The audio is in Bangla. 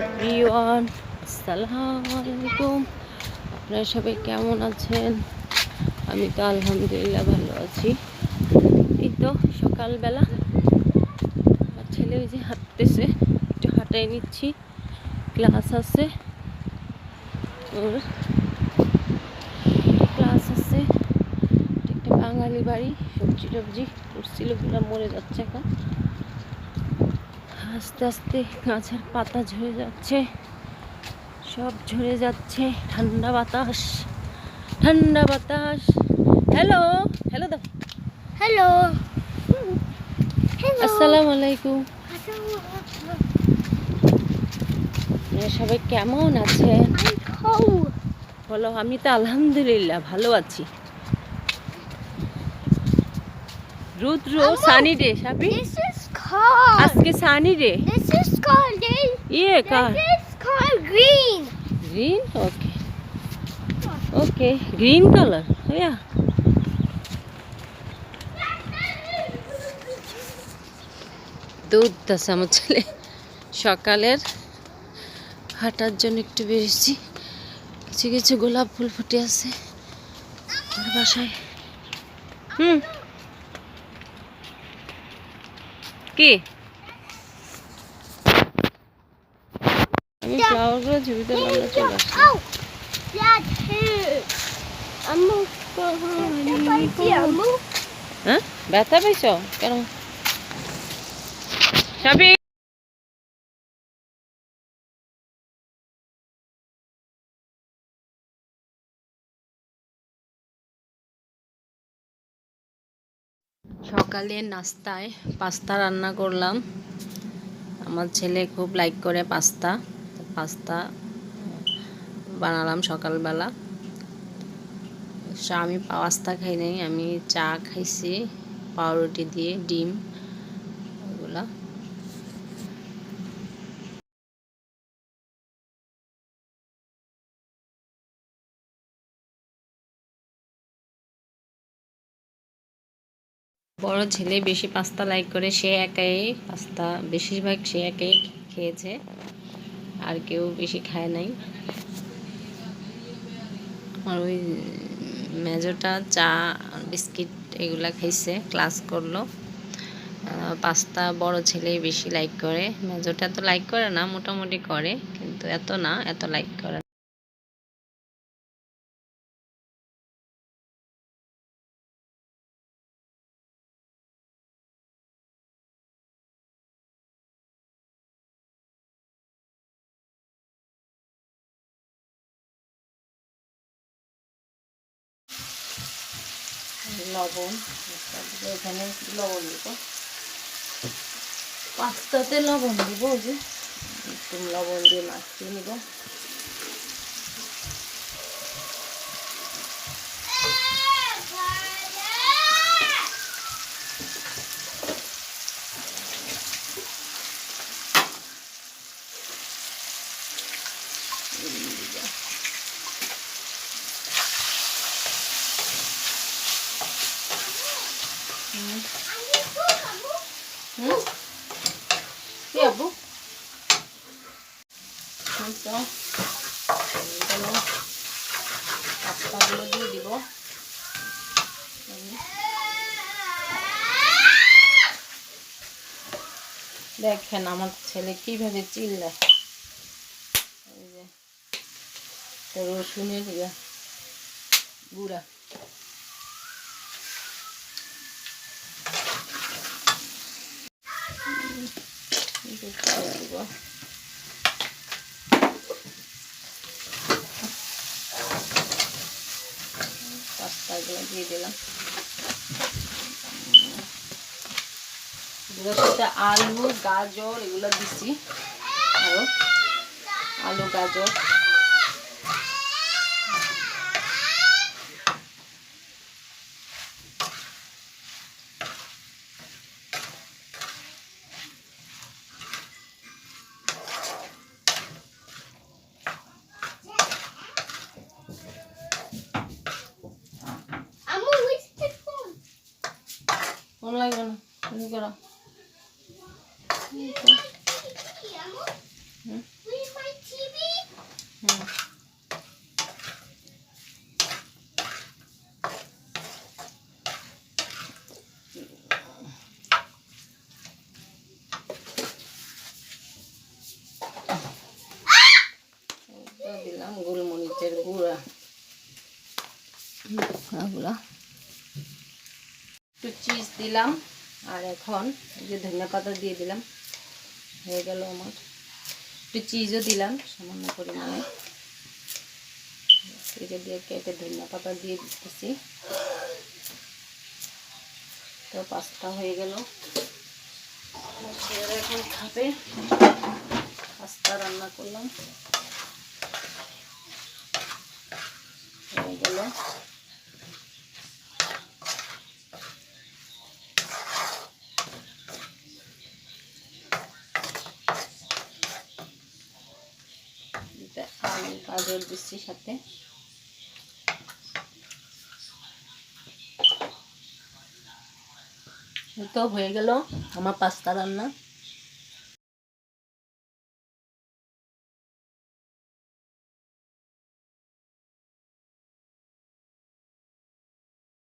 এভরিওয়ান আসসালামু আলাইকুম আপনারা সবাই কেমন আছেন? আমি তো আলহামদুলিল্লাহ ভালো আছি। এই তো সকালবেলা। আমার ছেলে ওই যে হাঁটতেছে, একটু হাঁটাই নিচ্ছি। ক্লাস আছে। ওর ক্লাস আছে। একটা বাঙালি বাড়ি সবজি টবজি করছিল মরে যাচ্ছে এখন। আস্তে আস্তে গাছের পাতা ঝরে যাচ্ছে। সব ঝরে যাচ্ছে। ঠান্ডা বাতাস ঠান্ডা বাতাস। হ্যালো হ্যালো দাও. Hello. আসসালামু আলাইকুম। সবাই কেমন আছেন? বলো আমি তো আলহামদুলিল্লাহ ভালো আছি। রুদ্র সানি ডে সাবি This is called. আজকে sunny day This is called. This, ইয়ে কার this is called green. Green okay okay green colour ইয়া দুধ দাস আমার ছেলে সকালের হাঁটার জন্য একটু বেরিয়েছি। কিছু কিছু গোলাপ ফুল ফুটে আছে। বাসায়। হুম। কি? আমি ফ্লাওয়ারগুলো ঝুড়িতে নামলে চলে আসলাম। Oh, হ্যাঁ? ব্যথা পাইছ? কেন? সাবি সকালে নাস্তায় পাস্তা রান্না করলাম। আমার ছেলে খুব লাইক করে পাস্তা পাস্তা বানালাম সকালবেলা। আমি পাস্তা খাই নাই, আমি চা খাইছি, পাউরুটি দিয়ে, ডিম। বড় ছেলে বেশি পাস্তা লাইক করে, সে একাই পাস্তা, বেশিরভাগ সে একাই খেয়েছে। আর কেউ বেশি খায় নাই। আর ওই মেজোটা চা, বিস্কিট এগুলা খাইছে ক্লাস করল। পাস্তা বড় ছেলে বেশি লাইক করে। মেজোটা তো লাইক করে না, মোটামুটি করে, কিন্তু এত না, এত লাইক করে লবণ এখানে লবণ দিব। পাস্তাতে লবণ দিব যে একটু লবণ দিয়ে মাখিয়ে নিব। হুম? কি আব্বু। দিয়ে দিব। দেখেন আমার ছেলে কীভাবে চিল্লায়। রসুনের গুঁড়া একটু চাল দিব পাস্তাগুলো দিয়ে দিলাম এগুলোর সাথে আলু গাজর এগুলো দিছি। আরও আলু গাজর। mulai kan? Ini kira. Hmm? Hmm. Gula monitor gula, hmm, gula. একটু চিজ দিলাম, আর এখন যে ধনিয়া পাতা দিয়ে দিলাম, হয়ে গেল আমার। একটু চিজও দিলাম সামান্য পরিমাণে। কেটে দিয়ে কেটে ধনিয়া পাতা দিয়ে দিতেছি। তো পাস্তা হয়ে গেল। এখন খাবে। পাস্তা রান্না করলাম। হয়ে গেল এটা আলু গাজর দিচ্ছি সাথে। তো হয়ে গেল আমার পাস্তা রান্না।